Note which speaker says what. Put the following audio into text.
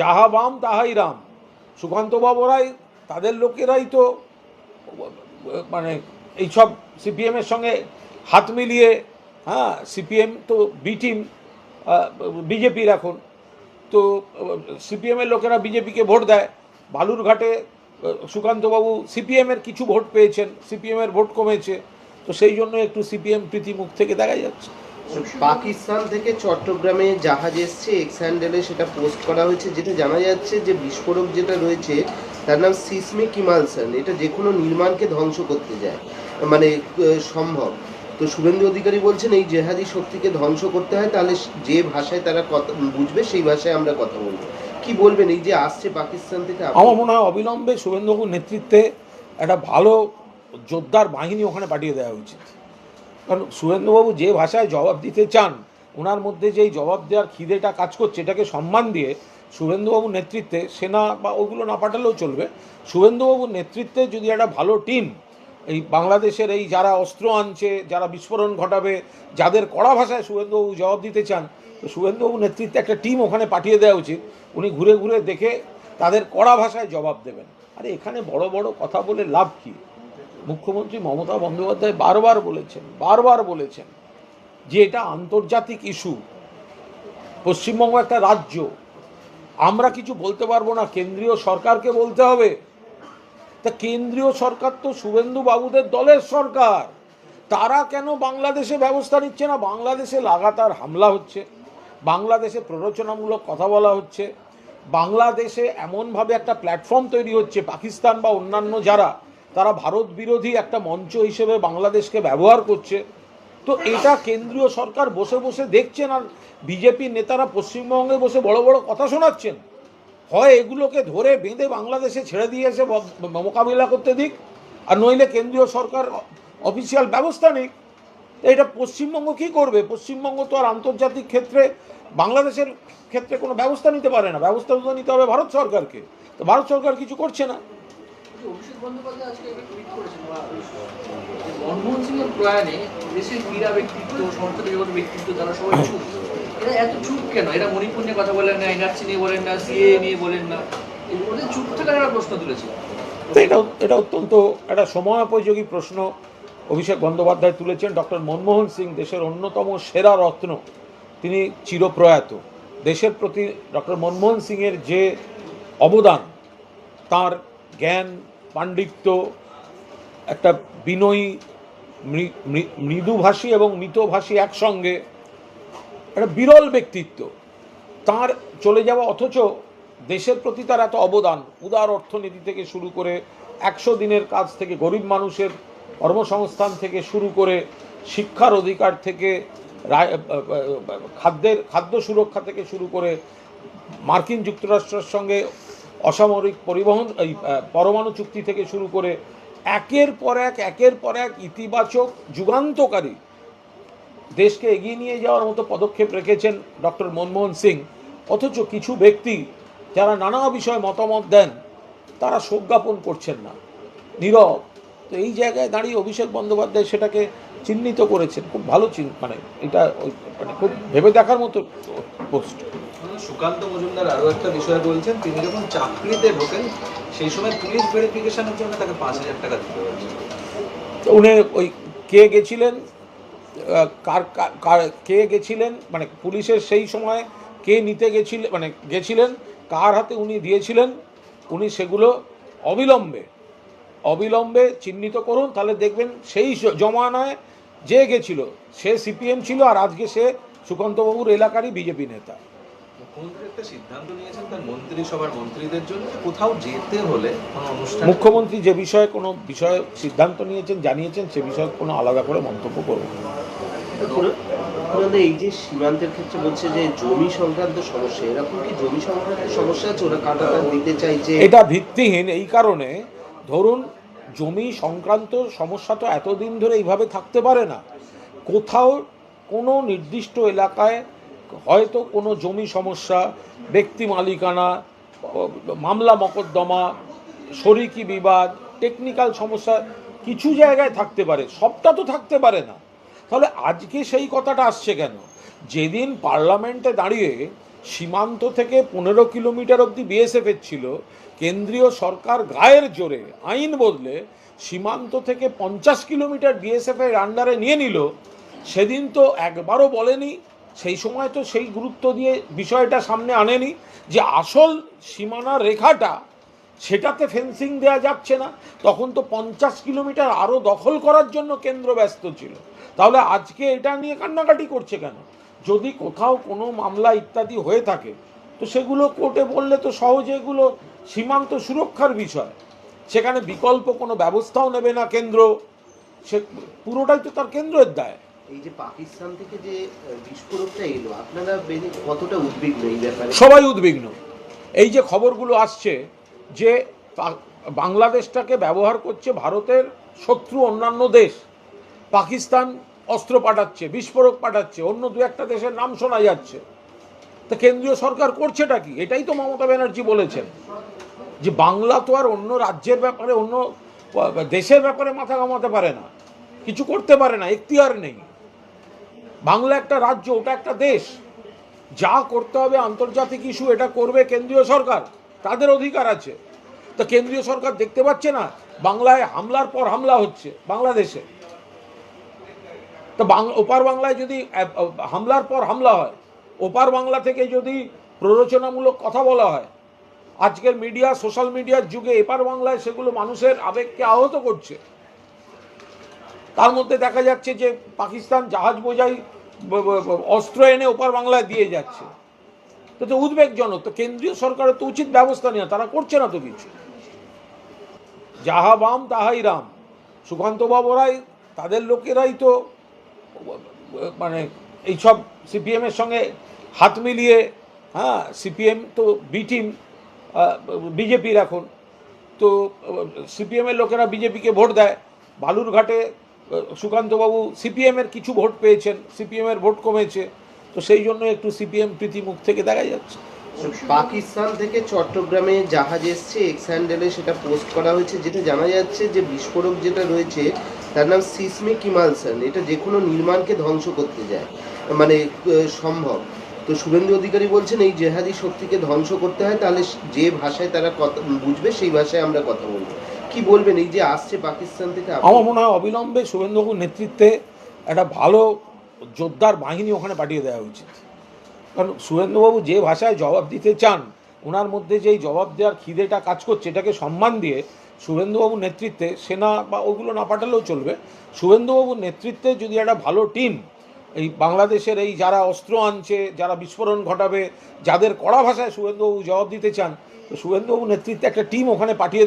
Speaker 1: যাহা বাম, তাহাই রাম। সুকান্ত বাবুরাই তাদের লোকেরাই তো মানে এইসব সিপিএমের সঙ্গে হাত মিলিয়ে হ্যাঁ সিপিএম তো বি টিম বিজেপির এখন। তো সিপিএমের লোকেরা বিজেপিকে ভোট দেয়। বালুরঘাটে সুকান্তবাবু সিপিএমের কিছু ভোট পেয়েছেন সিপিএমের ভোট কমেছে। তো সেই জন্য একটু সিপিএম প্রীতি মুখ থেকে দেখা যাচ্ছে।
Speaker 2: পাকিস্তান থেকে চট্টগ্রামে জাহাজ এসছে এক্স হ্যান্ডেলে সেটা পোস্ট করা হয়েছে, যেটা জানা যাচ্ছে যে বিস্ফোরক যেটা রয়েছে, তার নাম সিসমিক ইমালসান এটা যে কোনো নির্মাণকে ধ্বংস করতে যায় মানে সম্ভব। তো শুভেন্দু অধিকারী বলছেন, এই জেহাদি শক্তিকে ধ্বংস করতে হয়, তাহলে যে ভাষায় তারা কথা, বুঝবে, সেই ভাষায় আমরা কথা বলব। কি বলবেন, এই যে আসছে পাকিস্তান থেকে
Speaker 1: আমার মনে হয় অবিলম্বে শুভেন্দুবাবুর নেতৃত্বে একটা ভালো যোদ্ধার বাহিনী ওখানে পাঠিয়ে দেওয়া উচিত। কারণ শুভেন্দুবাবু যে ভাষায় জবাব দিতে চান, ওনার মধ্যে যেই জবাব দেওয়ার খিদেটা কাজ করছে, এটাকে সম্মান দিয়ে শুভেন্দুবাবুর নেতৃত্বে সেনা বা ওগুলো না পাঠালেও চলবে। শুভেন্দুবাবুর নেতৃত্বে যদি একটা ভালো টিম, এই বাংলাদেশের এই যারা অস্ত্র আনছে, যারা বিস্ফোরণ ঘটাবে, যাদের কড়া ভাষায় শুভেন্দুবাবু জবাব দিতে চান, তো শুভেন্দুবাবুর নেতৃত্বে একটা টিম ওখানে পাঠিয়ে দেওয়া উচিত। উনি ঘুরে ঘুরে দেখে তাদের কড়া ভাষায় জবাব দেবেন। আরে এখানে বড় বড় কথা বলে লাভ কী? মুখ্যমন্ত্রী মমতা বন্দ্যোপাধ্যায় বারবার বলেছেন বারবার বলেছেন যে এটা আন্তর্জাতিক ইস্যু। পশ্চিমবঙ্গ একটা রাজ্য। আমরা কিছু বলতে পারব না, কেন্দ্রীয় সরকারকে বলতে হবে। তা কেন্দ্রীয় সরকার তো শুভেন্দু বাবুদের দলের সরকার। তারা কেন বাংলাদেশে ব্যবস্থা নিচ্ছে না? বাংলাদেশে লাগাতার হামলা হচ্ছে, বাংলাদেশে প্ররোচনামূলক কথা বলা হচ্ছে, বাংলাদেশে এমনভাবে একটা প্ল্যাটফর্ম তৈরি হচ্ছে, পাকিস্তান বা অন্যান্য যারা তারা ভারত বিরোধী একটা মঞ্চ হিসেবে বাংলাদেশকে ব্যবহার করছে। তো এটা কেন্দ্রীয় সরকার বসে বসে দেখছেন আর বিজেপির নেতারা পশ্চিমবঙ্গে বসে বড় বড় কথা শোনাচ্ছেন। হয় এগুলোকে ধরে বেঁধে বাংলাদেশে ছেড়ে দিয়ে এসে ব- ব- মোকাবিলা করতে দিক, আর নইলে কেন্দ্রীয় সরকার অফিসিয়াল ব্যবস্থা নিক। এটা পশ্চিমবঙ্গ কি করবে? পশ্চিমবঙ্গ তো আর আন্তর্জাতিক ক্ষেত্রে, বাংলাদেশের ক্ষেত্রে কোনো ব্যবস্থা নিতে পারে না। ব্যবস্থা তো নিতে হবে ভারত সরকারকে। তো ভারত সরকার কিছু করছে না।
Speaker 3: অভিষেক বন্দ্যোপাধ্যায় আজকে টুইট করেছেন বা যে মনমোহন প্রয়াণে দেশের ক্রীড়া ব্যক্তিত্ব জগৎ ব্যক্তিত্ব তারা সবাই চুপ। এরা এত চুপ কেন? এরা মণিপুর নিয়ে কথা বলেন না এনআরসি নিয়ে বলেন না সিএ নিয়ে বলেন না। ওদের চুপ থাকার একটা প্রশ্ন তুলেছে।
Speaker 1: এটা এটা অত্যন্ত একটা সময়োপযোগী প্রশ্ন অভিষেক বন্দ্যোপাধ্যায় তুলেছেন। ডক্টর মনমোহন সিং দেশের অন্যতম সেরা রত্ন। তিনি চিরপ্রয়াত। দেশের প্রতি ডক্টর মনমোহন সিংয়ের যে অবদান তার জ্ঞান, পাণ্ডিত্য, একটা বিনয়ী মৃদুভাষী এবং মিতভাষী একসঙ্গে একটা বিরল ব্যক্তিত্ব। তার চলে যাওয়া অথচ দেশের প্রতি তার এত অবদান। উদার অর্থনীতি থেকে শুরু করে একশো দিনের কাজ থেকে, গরিব মানুষের কর্মসংস্থান থেকে শুরু করে শিক্ষার অধিকার থেকে খাদ্যের, খাদ্য সুরক্ষা থেকে শুরু করে মার্কিন যুক্তরাষ্ট্রের সঙ্গে অসামরিক পরিবহন, এই পরমাণু চুক্তি থেকে শুরু করে একের পর এক, একের পর এক ইতিবাচক যুগান্তকারী দেশকে এগিয়ে নিয়ে যাওয়ার মতো পদক্ষেপ রেখেছেন ডক্টর মনমোহন সিং। অথচ কিছু ব্যক্তি যারা নানা বিষয়ে মতামত দেন, তারা শোক জ্ঞাপন করছেন না। নীরব। তো এই জায়গায় দাঁড়িয়ে অভিষেক বন্দ্যোপাধ্যায় সেটাকে চিহ্নিত করেছেন। খুব ভালো মানে এটা মানে খুব ভেবে দেখার মতো পোস্ট।
Speaker 4: সুকান্ত মজুমদার আরও একটা বিষয় বলছেন, তিনি যখন চাকরিতে ঢোকেন, সেই সময় পুলিশ ভেরিফিকেশনের জন্য তাকে পাঁচ হাজার টাকা দিতে হয়েছে।
Speaker 1: উনি ওই কে গেছিলেন কার, কার- কে গেছিলেন মানে পুলিশের সেই সময় কে নিতে গেছিলেন মানে গেছিলেন, কার হাতে উনি দিয়েছিলেন, উনি সেগুলো অবিলম্বে অবিলম্বে চিহ্নিত করুন, তাহলে দেখবেন সেই জমানায় যে গেছিল, সে সিপিএম ছিল আর আজকে সে সুকান্তবাবুর এলাকারই বিজেপি নেতা।
Speaker 4: মুখ্যমন্ত্রী একটা সিদ্ধান্ত নিয়েছেন তার মন্ত্রিসভার মন্ত্রীদের জন্য যে কোথাও যেতে হলে কোনো অনুষ্ঠান
Speaker 1: মুখ্যমন্ত্রী যে বিষয়ে কোনো বিষয়ে সিদ্ধান্ত নিয়েছেন জানিয়েছেন সে বিষয়ে কোনো আলাদা করে মন্তব্য করবেন না।
Speaker 2: আপনাদের এই যে সীমান্তের ক্ষেত্রে বলছে যে জমি সংক্রান্ত সমস্যা এরকম কি জমি সংক্রান্ত সমস্যা আছে? ওরা কাটাতার দিতে চাইছে
Speaker 1: এটা ভিত্তিহীন এই কারণে ধরুন জমি সংক্রান্ত সমস্যা তো এতদিন ধরে এইভাবে থাকতে পারে না। কোথাও কোনো নির্দিষ্ট এলাকায় হয়তো কোনো জমি সমস্যা, ব্যক্তি মালিকানা, মামলা মকদ্দমা, শরিকি বিবাদ টেকনিক্যাল সমস্যা, কিছু জায়গায় থাকতে পারে, সবটা তো থাকতে পারে না। তাহলে আজকে সেই কথাটা আসছে কেন? যেদিন পার্লামেন্টে দাঁড়িয়ে সীমান্ত থেকে পনেরো কিলোমিটার অবধি বিএসএফের ছিল, কেন্দ্রীয় সরকার গায়ের জোরে আইন বদলে সীমান্ত থেকে পঞ্চাশ কিলোমিটার বিএসএফের আন্ডারে নিয়ে নিল, সেদিন তো একবারও বলেনি সেই সময় তো সেই গুরুত্ব দিয়ে বিষয়টা সামনে আনেনি যে আসল সীমানা রেখাটা সেটাতে ফেন্সিং দেওয়া যাচ্ছে না। তখন তো পঞ্চাশ কিলোমিটার আরও দখল করার জন্য কেন্দ্র ব্যস্ত ছিল। তাহলে আজকে এটা নিয়ে কান্নাকাটি করছে কেন? যদি কোথাও কোনো মামলা ইত্যাদি হয়ে থাকে, তো সেগুলো কোর্টে বললে তো সহজে এগুলো সীমান্ত সুরক্ষার বিষয়। সেখানে বিকল্প কোনো ব্যবস্থাও নেবে না কেন্দ্র। সে পুরোটাই তো তার কেন্দ্রের দায়। সবাই উদ্বিগ্ন। এই যে খবরগুলো আসছে যে বাংলাদেশটাকে ব্যবহার করছে ভারতের শত্রু অন্যান্য দেশ। পাকিস্তান অস্ত্র পাঠাচ্ছে, বিস্ফোরক পাঠাচ্ছে, অন্য দু একটা দেশের নাম শোনা যাচ্ছে। তা কেন্দ্রীয় সরকার করছেটা কি? এটাই তো মমতা ব্যানার্জি বলেছেন। যে বাংলা তো আর অন্য রাজ্যের ব্যাপারে, অন্য দেশের ব্যাপারে মাথা ঘামাতে পারে না। কিছু করতে পারে না, এখতিয়ার নেই। বাংলা একটা রাজ্য, ওটা একটা দেশ। যা করতে হবে আন্তর্জাতিক ইস্যু, এটা করবে কেন্দ্রীয় সরকার। তাদের অধিকার আছে। তো কেন্দ্রীয় সরকার দেখতে পাচ্ছে না, বাংলায় হামলার পর হামলা হচ্ছে বাংলাদেশে। তো বাং- ওপার বাংলায় যদি হামলার পর হামলা হয়, ওপার বাংলা থেকে যদি প্ররোচনামূলক কথা বলা হয়, আজকের মিডিয়া, সোশ্যাল মিডিয়ার যুগে এপার বাংলায় সেগুলো মানুষের আবেগকে আহত করছে। তার মধ্যে দেখা যাচ্ছে যে পাকিস্তান জাহাজ বোঝাই অস্ত্র এনে ওপার বাংলায় দিয়ে যাচ্ছে। তো তো উদ্বেগজনক। তো কেন্দ্রীয় সরকারের তো উচিত ব্যবস্থা নেওয়া, তারা করছে না তো কিছু। যাহা বাম, তাহাই রাম। সুকান্ত বাবুরাই তাদের লোকেরাই তো মানে এইসব সিপিএমের সঙ্গে হাত মিলিয়ে হ্যাঁ সিপিএম তো বি টিম বিজেপির এখন। তো সিপিএমের লোকেরা বিজেপিকে ভোট দেয়। বালুরঘাটে সুকান্তবাবু সিপিএমের কিছু ভোট পেয়েছেন, সিপিএমের ভোট কমেছে, তো সেই জন্য একটু সিপিএম প্রীতি মুখ থেকে দেখা যাচ্ছে।
Speaker 2: পাকিস্তান থেকে চট্টগ্রামে জাহাজ এসছে এক্স হ্যান্ডেলে সেটা পোস্ট করা হয়েছে, যেটা জানা যাচ্ছে যে বিস্ফোরক যেটা রয়েছে, তার নাম সিসমিক ইমালসান। এটা যে কোনো নির্মাণকে ধ্বংস করতে যায় মানে সম্ভব। তো শুভেন্দু অধিকারী বলছেন, এই জেহাদি শক্তিকে ধ্বংস করতে হয়, তাহলে যে ভাষায় তারা কথা, বুঝবে, সেই ভাষায় আমরা কথা বলব। কি বলবেন? এই যে আসছে পাকিস্তান থেকে
Speaker 1: আমার মনে হয় অবিলম্বে শুভেন্দুবাবুর নেতৃত্বে একটা ভালো যোদ্ধার বাহিনী ওখানে পাঠিয়ে দেওয়া উচিত। কারণ শুভেন্দুবাবু যে ভাষায় জবাব দিতে চান, ওনার মধ্যে যেই জবাব দেওয়ার খিদেটা কাজ করছে, এটাকে সম্মান দিয়ে শুভেন্দুবাবুর নেতৃত্বে সেনা বা ওগুলো না পাঠালেও চলবে। শুভেন্দুবাবুর নেতৃত্বে যদি একটা ভালো টিম, এই বাংলাদেশের এই যারা অস্ত্র আনছে, যারা বিস্ফোরণ ঘটাবে, যাদের কড়া ভাষায় শুভেন্দুবাবু জবাব দিতে চান, তো শুভেন্দুবাবুর নেতৃত্বে একটা টিম ওখানে পাঠিয়ে দেওয়া